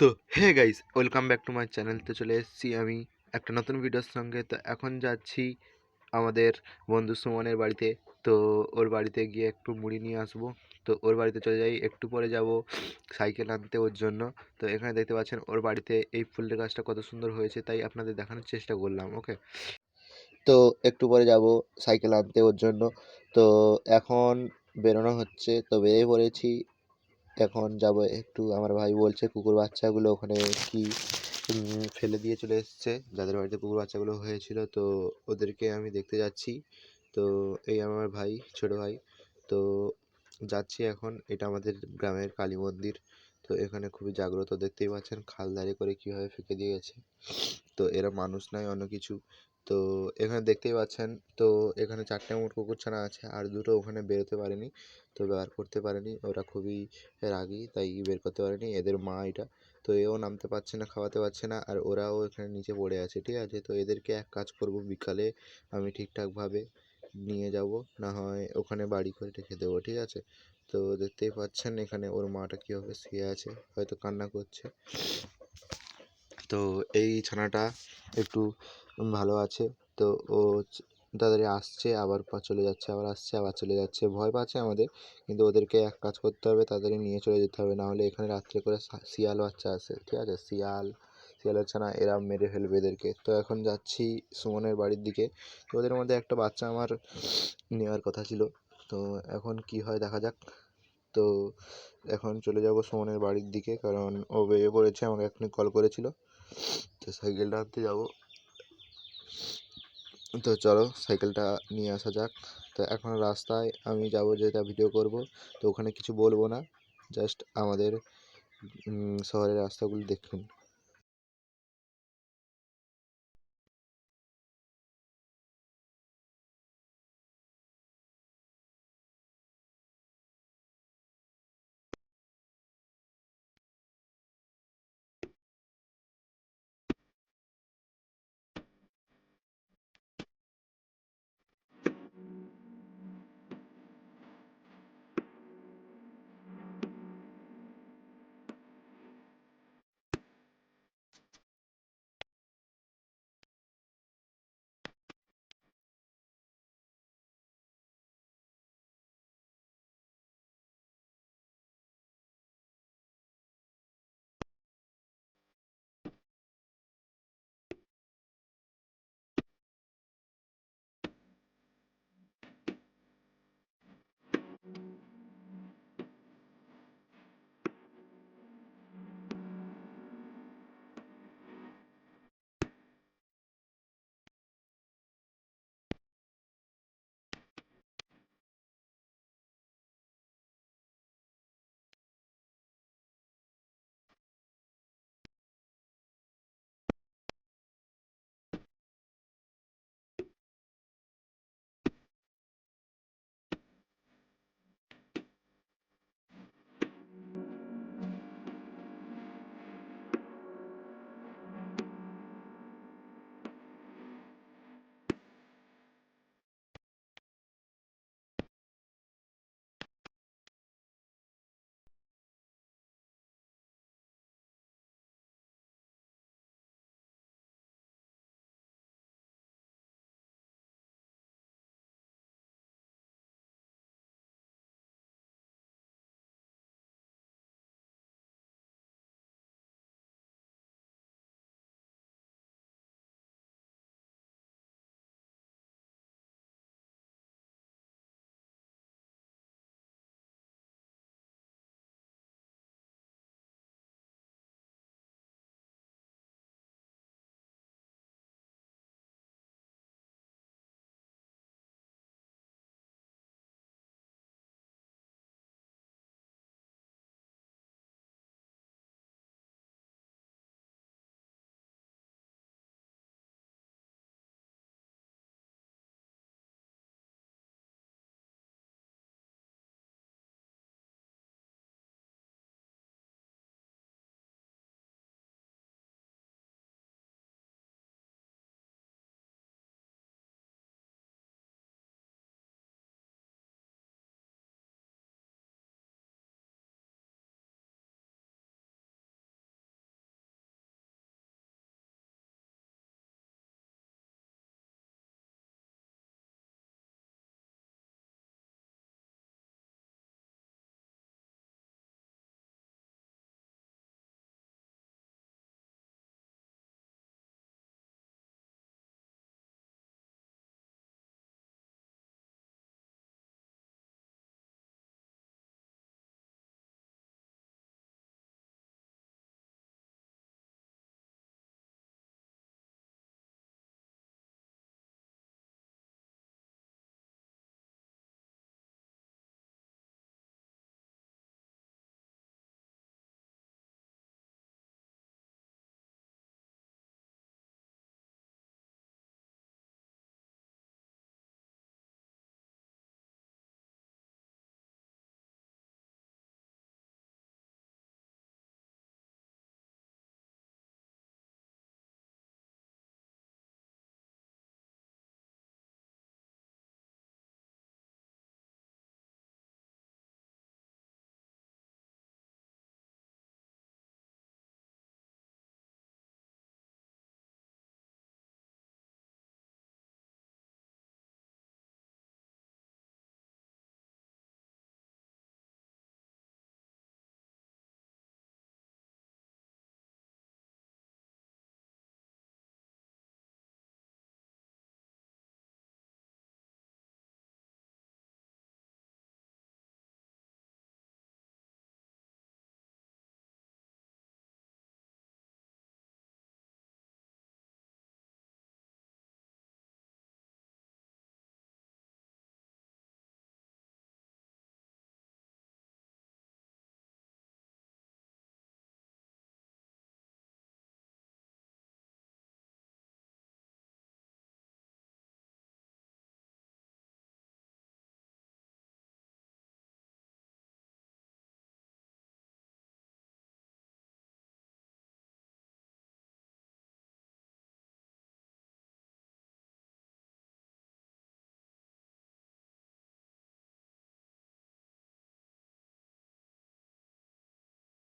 তো hey guys welcome back to my channel তো চলে এসেছি আমি একটা নতুন ভিডিওর সঙ্গে। তো এখন যাচ্ছি আমাদের বন্ধু সুমনের বাড়িতে। তো ওর বাড়িতে গিয়ে একটু মুড়ি নিয়ে আসব। তো ওর বাড়িতে চলে যাই। একটু পরে যাব সাইকেল আনতে ওর জন্য। তো এখানে দেখতে পাচ্ছেন ওর বাড়িতে এই ফুলের গাছটা কত সুন্দর হয়েছে, তাই আপনাদের দেখানোর চেষ্টা করলাম ওকে তো একটু পরে যাব সাইকেল আনতে ওর জন্য। তো এখন বেরোনো হচ্ছে। তো বেরিয়ে পড়েছি এখন যাব একটু, আমার ভাই বলছে কুকুর বাচ্চাগুলো ওখানে কি ফেলে দিয়ে চলে এসেছে। যাদের বাড়িতে কুকুর বাচ্চাগুলো হয়েছিল তো ওদেরকে আমি দেখতে যাচ্ছি। তো এই আমার ভাই, ছোট ভাই, তো যাচ্ছি এখন। এটা আমাদের গ্রামের কালী মন্দির। তো এখানে খুবই জাগ্রত, দেখতেই পাচ্ছেন, খাল ধারে করে কীভাবে ফেঁকে দিয়ে গেছে তো এরা মানুষ নয়, অন্য কিছু। তো এখানে দেখতেই পাচ্ছেন, তো এখানে চারটে মোট কুকুর ছানা আছে, আর দুটো ওখানে বেরোতে পারেনি, তো বার করতে পারেনি। ওরা খুবই রাগী, তাই বের করতে পারেনি। এদের মা এটা, তো এও নামতে পারছে না, খাওয়াতে পারছে না, আর ওরাও এখানে নিচে পড়ে আছে, ঠিক আছে? তো এদেরকে এক কাজ করব, বিকালে আমি ঠিকঠাকভাবে নিয়ে যাব, না হয় ওখানে বাড়ি করে রেখে দেবো, ঠিক আছে? তো দেখতেই পাচ্ছেন এখানে ওর মাটা কীভাবে শুয়ে আছে, হয়তো কান্না করছে। তো এই ছানাটা একটু ভালো আছে। তো ও তাড়াতাড়ি আসছে, আবার চলে যাচ্ছে, আবার আসছে, আবার চলে যাচ্ছে। ভয় পাচ্ছে আমাদের, কিন্তু ওদেরকে এক কাজ করতে হবে, তাড়াতাড়ি নিয়ে চলে যেতে হবে। নাহলে এখানে রাত্রে করে শিয়াল বাচ্চা আসে ঠিক আছে? শিয়াল শিয়াল হচ্ছে না এরা মেরে ফেলবে এদেরকে। তো এখন যাচ্ছি সুমনের বাড়ির দিকে। তো ওদের মধ্যে একটা বাচ্চা আমার নেওয়ার কথা ছিল। তো এখন কি হয় দেখা যাক। তো এখন চলে যাব সুমনের বাড়ির দিকে, কারণ ও বেরিয়ে পড়েছে, আমাকে এখনই কল করেছিল। তো সাইকেলটা আনতে যাব। তো চলো সাইকেলটা নিয়ে আসা যাক। তো এখন রাস্তায় আমি যাব যেটা ভিডিও করব। তো ওখানে কিছু বলব না জাস্ট আমাদের শহরের রাস্তাগুলো দেখুন।